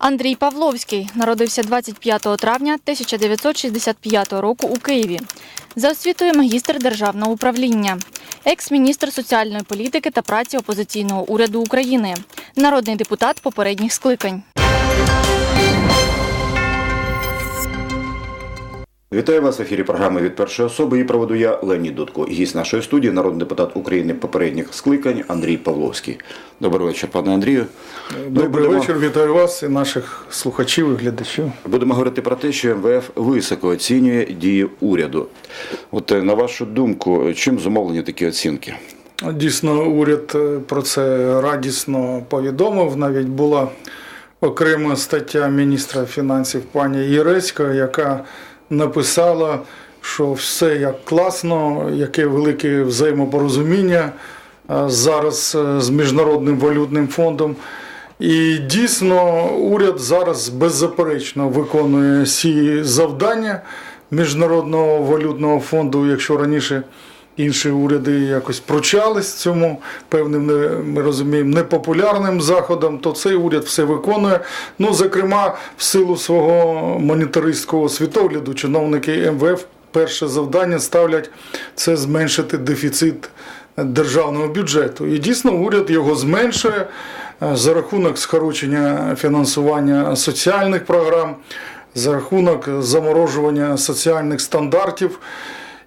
Андрій Павловський народився 25 травня 1965 року у Києві. За освітою магістр державного управління, екс-міністр соціальної політики та праці опозиційного уряду України, народний депутат попередніх скликань. Вітаю вас в ефірі програми від першої особи. Її проведу я Леонід Дудко. Гість нашої студії, народний депутат України попередніх скликань Андрій Павловський. Добрий вечір, пане Андрію. Добрий будемо- вечір, вітаю вас і наших слухачів і глядачів. Будемо говорити про те, що МВФ високо оцінює дії уряду. От е, на вашу думку, чим зумовлені такі оцінки? Дійсно, уряд е, про це радісно повідомив. Навіть була окрема стаття міністра фінансів пані Єрецька, яка написала, що все як класно, яке велике взаємопорозуміння е, зараз е, з Міжнародним валютним фондом. І дійсно уряд зараз беззаперечно виконує всі завдання Міжнародного валютного фонду, якщо раніше інші уряди якось пручались цьому певним ми розуміємо непопулярним заходом, то цей уряд все виконує. Ну, зокрема, в силу свого монітористського світогляду, чиновники МВФ перше завдання ставлять це зменшити дефіцит державного бюджету. І дійсно уряд його зменшує е, за рахунок скорочення фінансування соціальних програм, за рахунок заморожування соціальних стандартів.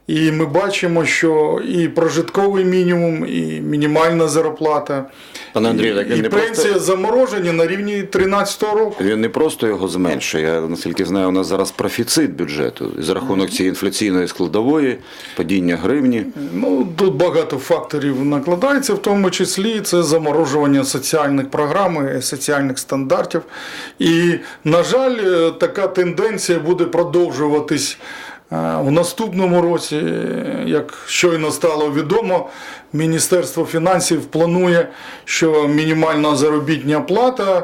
І ми бачимо, що і прожитковий мінімум, і мінімальна зарплата, Пане Андрію, так і не пенсія просто заморожені на рівні 2013 року. він не просто його зменшує. Я наскільки знаю, у нас зараз профіцит бюджету за рахунок цієї інфляційної складової, падіння гривні. Ну, тут багато факторів накладається, в тому числі це заморожування соціальних програм, соціальних стандартів. І, на жаль, е, така тенденція буде продовжуватись в наступному році. Е, Як щойно стало відомо, Міністерство фінансів планує, що мінімальна заробітня плата е,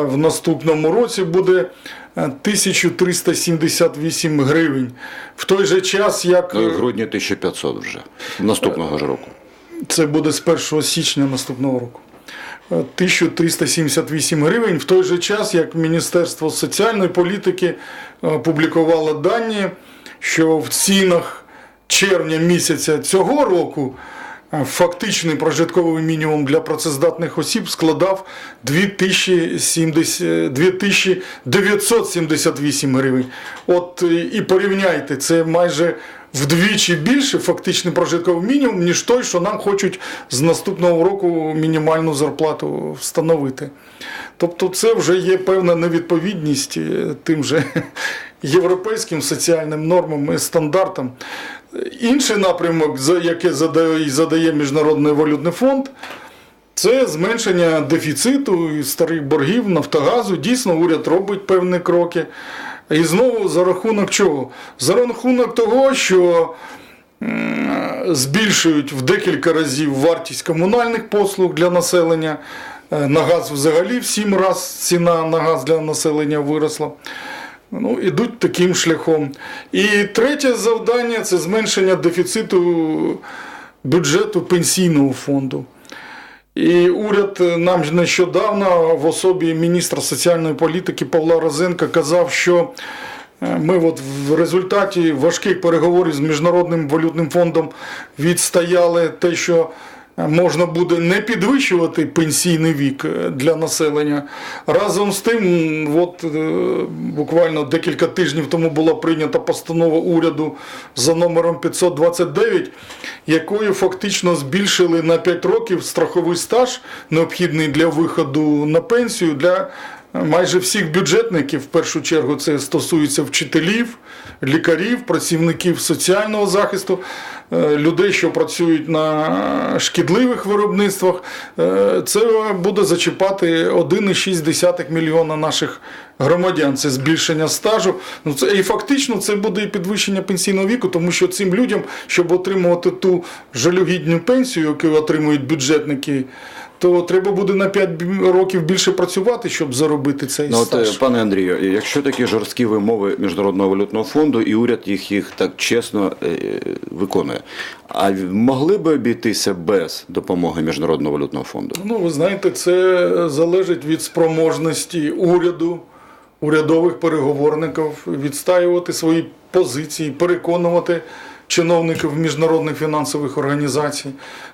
в наступному році буде е, 1378 гривень. В той же час, як Ну е, в грудні 1500 вже наступного ж року. це буде з 1 січня наступного року. Е, 1378 гривень в той же час, як Міністерство соціальної політики е, публікувало дані, що в цінах червня місяця цього року е, фактичний прожитковий мінімум для працездатних осіб складав 2978 гривень. От е, і порівняйте, це майже вдвічі більше фактичний прожитковий мінімум, ніж той, що нам хочуть з наступного року мінімальну зарплату встановити. Тобто це вже є певна невідповідність е, тим же європейським соціальним нормам і стандартам. Інший напрямок, який задає Міжнародний валютний фонд, це зменшення дефіциту і старих боргів Нафтогазу. Дійсно, уряд робить певні кроки. І знову за рахунок чого? За рахунок того, що збільшують в декілька разів вартість комунальних послуг для населення. Е, На газ взагалі в сім разів ціна на газ для населення виросла. Ну, ідуть таким шляхом. І третє завдання це зменшення дефіциту бюджету пенсійного фонду. І уряд е, нам ж нещодавно в особі міністра соціальної політики Павла Розенка казав, що е, ми от в результаті важких переговорів з Міжнародним валютним фондом відстояли те, що можна буде не підвищувати пенсійний вік е, для населення. Разом з тим, от е, буквально декілька тижнів тому була прийнята постанова уряду за номером 529, якою фактично збільшили на 5 років страховий стаж, необхідний для виходу на пенсію для майже всіх бюджетників. В першу чергу це стосується вчителів, лікарів, працівників соціального захисту, е, людей, що працюють на шкідливих виробництвах. Е, Це буде зачіпати 1,6 мільйона наших громадян. Це збільшення стажу. Ну це і фактично це буде і підвищення пенсійного віку, тому що цим людям, щоб отримувати ту жалюгідну пенсію, яку отримують бюджетники то треба буде на 5 років більше працювати, щоб заробити цей Ну, от, е, пане Андрію, якщо такі жорсткі вимови Міжнародного валютного фонду і уряд їх, їх так чесно е, виконує, а могли би обійтися без допомоги Міжнародного валютного фонду? Ну, ви знаєте, це залежить від спроможності уряду, урядових переговорників відстаювати свої позиції, переконувати чиновників міжнародних фінансових організацій.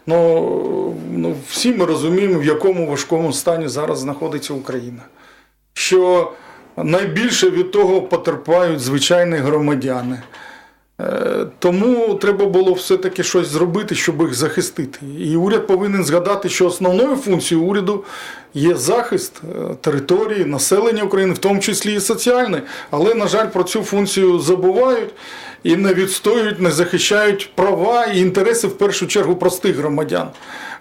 Ну, ну, всі ми розуміємо, в якому важкому стані зараз знаходиться Україна. Що найбільше від того потерпають звичайні громадяни. Е, Тому треба було все-таки щось зробити, щоб їх захистити. І уряд повинен згадати, що основною функцією уряду є захист е, території, населення України, в тому числі і соціальний. Але, на жаль, про цю функцію забувають і не відстоюють, не захищають права і інтереси в першу чергу простих громадян.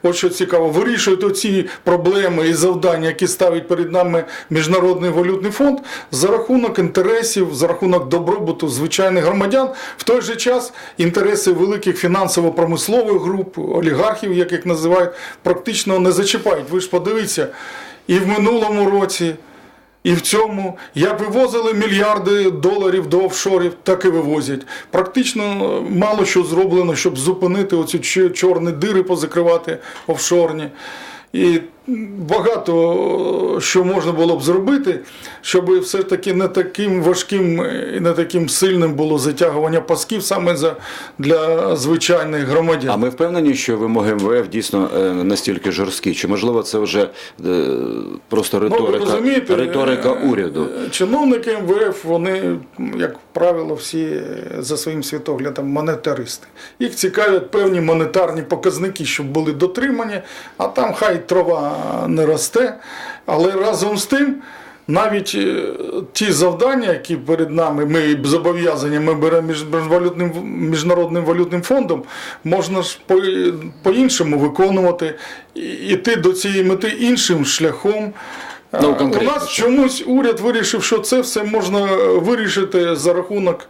От що цікаво, вирішують оці проблеми і завдання, які ставить перед нами Міжнародний валютний фонд, за рахунок інтересів, за рахунок добробуту звичайних громадян. В той же час інтереси великих фінансово-промислових груп, олігархів, як їх називають, практично не зачіпають. Ви ж подивіться, і в минулому році. І в цьому як вивозили мільярди доларів до офшорів, так і вивозять. Практично е, мало що зроблено, щоб зупинити оці чорні дири, позакривати офшорні. І багато е, що можна було б зробити, щоб все ж таки не таким важким і не таким сильним було затягування пасків саме за, для звичайних громадян. А ми впевнені, що вимоги МВФ дійсно е, настільки жорсткі? Чи можливо це вже е, просто Ну, риторика, розумієте, риторика уряду? Чиновники МВФ, вони, як правило, всі за своїм світоглядом монетаристи. Їх цікавлять певні монетарні показники, щоб були дотримані, а там хай трава не росте. Але разом з тим. Навіть е, ті завдання, які перед нами, ми зобов'язані, ми беремо між валютним, міжнародним валютним фондом, можна ж по- по-іншому виконувати, і- іти до цієї мети іншим шляхом. Ну, У нас чомусь уряд вирішив, що це все можна вирішити за рахунок,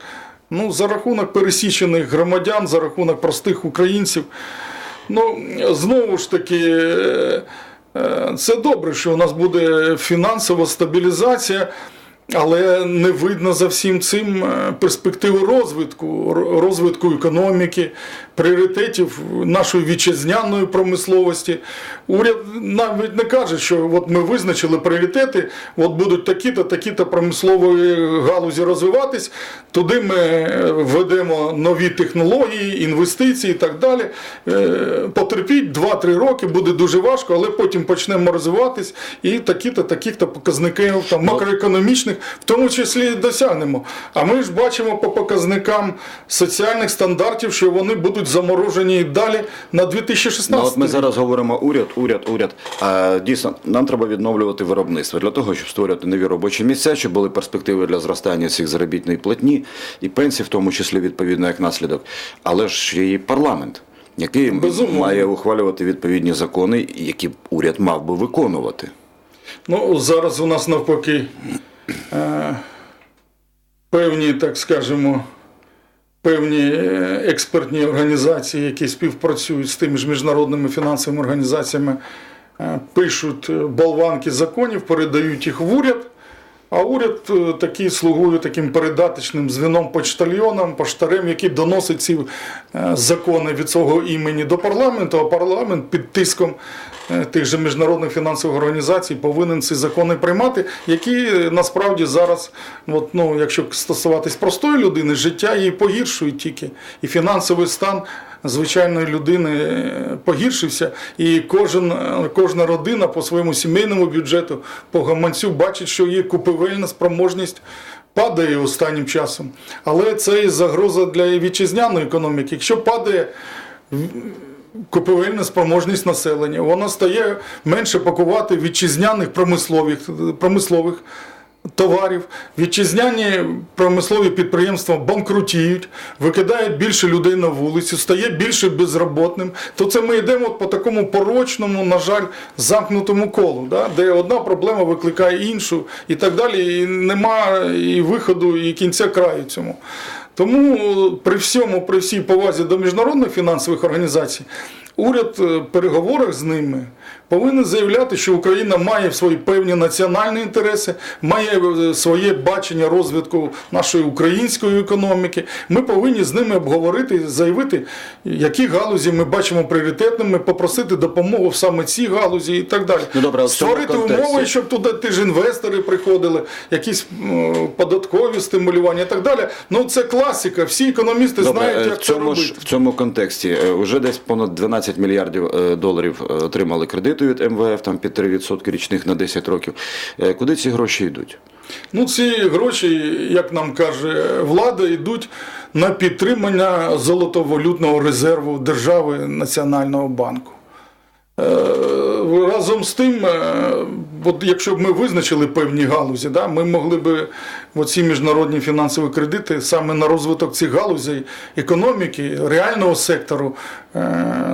ну, за рахунок пересічених громадян, за рахунок простих українців. Ну, знову ж таки, е, е, це добре, що у нас буде фінансова стабілізація. Але не видно за всім цим е, перспективи розвитку, розвитку економіки, пріоритетів нашої вітчизняної промисловості. Уряд навіть не каже, що от ми визначили пріоритети, от будуть такі-то, такі-то промислові галузі розвиватись, туди ми е, введемо нові технології, інвестиції і так далі. Е, Потерпіть 2-3 роки, буде дуже важко, але потім почнемо розвиватись і такі-то, таких-то показників там, макроекономічних, в тому числі досягнемо. А ми ж бачимо по показникам соціальних стандартів, що вони будуть заморожені і далі на 2016 Ну, от ми зараз говоримо уряд, уряд, уряд. А дійсно, нам треба відновлювати виробництво для того, щоб створювати нові робочі місця, щоб були перспективи для зростання цих заробітної платні і пенсій, в тому числі відповідно як наслідок. Але ж є і парламент, який Безумовно. має ухвалювати відповідні закони, які уряд мав би виконувати. Ну, зараз у нас навпаки певні, так скажемо, певні е, експертні організації, які співпрацюють з тими ж міжнародними фінансовими організаціями, е, пишуть е, болванки законів, передають їх в уряд. А уряд е, такий слугує таким передаточним звіном почтальйоном, поштарем, який доносить ці е, закони від свого імені до парламенту, а парламент під тиском е, тих же міжнародних фінансових організацій повинен ці закони приймати, які насправді зараз, от, ну, якщо стосуватись простої людини, життя її погіршують тільки. І фінансовий стан звичайної людини е, погіршився, і кожен, е, кожна родина по своєму сімейному бюджету, по гаманцю бачить, що її купівельна спроможність падає останнім часом. Але це і загроза для вітчизняної економіки. Якщо падає купівельна спроможність населення, вона стає менше пакувати вітчизняних промислових, промислових товарів. Вітчизняні промислові підприємства банкрутіють, викидають більше людей на вулицю, стає більше безробітним. То це ми йдемо по такому порочному, на жаль, замкнутому колу, да? де одна проблема викликає іншу і так далі. І нема і виходу, і кінця краю цьому. Тому при всьому, при всій повазі до міжнародних фінансових організацій, уряд е, в переговорах з ними повинен заявляти, що Україна має свої певні національні інтереси, має е, своє бачення розвитку нашої української економіки. Ми повинні з ними обговорити, заявити, які галузі ми бачимо пріоритетними, попросити допомогу в саме цій галузі і так далі. Ну, добре, Створити умови, щоб туди ті ж інвестори приходили, якісь податкові стимулювання і так далі. Ну це класика. Всі економісти Добре, знають, е, як в цьому це ж робити. в цьому контексті е, вже десь понад 12 мільярдів е, доларів е, отримали кредиту від МВФ там під 3% річних на 10 років. Е, Куди ці гроші йдуть? Ну, ці гроші, як нам каже влада, йдуть на підтримання золотовалютного резерву держави Національного банку. Разом з тим, от якщо б ми визначили певні галузі, да, ми могли б оці міжнародні фінансові кредити саме на розвиток цих галузей економіки, реального сектору е,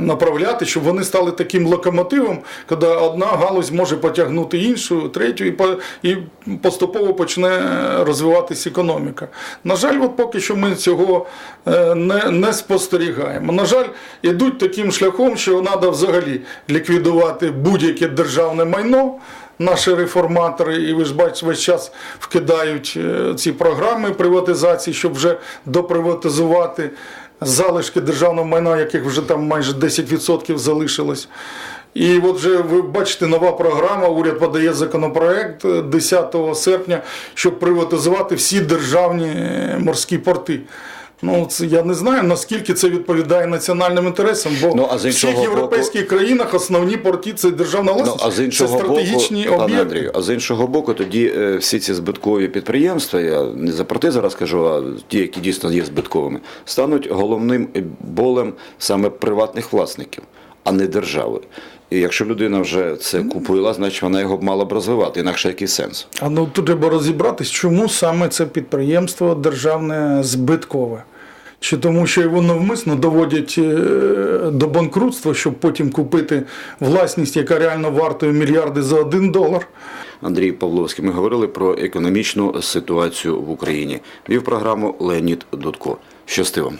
направляти, щоб вони стали таким локомотивом, коли одна галузь може потягнути іншу, третю, і, по- і поступово почне розвиватися економіка. На жаль, от поки що ми цього е, не, не спостерігаємо. На жаль, йдуть таким шляхом, що треба взагалі ліквідувати будь-яке державне майно. Наші реформатори, і ви ж бачите, весь час вкидають е, ці програми приватизації, щоб вже доприватизувати залишки державного майна, яких вже там майже 10% залишилось. І от вже ви бачите, нова програма. Уряд подає законопроект е, 10 серпня, щоб приватизувати всі державні е, морські порти. Ну, це я не знаю, наскільки це відповідає національним інтересам, бо Ну, а з в всіх боку- європейських країнах основні порти це державна Ну, а з іншого це стратегічні боку, об'єкти. Андрію, а з іншого боку, тоді е, всі ці збиткові підприємства, я не за порти зараз кажу, а ті, які дійсно є збитковими, стануть головним болем саме приватних власників, а не держави. І якщо людина вже це купила, значить вона його мала б розвивати, інакше який сенс. А ну тут треба розібратись, чому саме це підприємство державне збиткове. Чи тому, що його навмисно доводять е, до банкрутства, щоб потім купити власність, яка реально вартує мільярди за один долар. Андрій Павловський, ми говорили про економічну ситуацію в Україні. Вів програму Леонід Дудко. Щасти вам.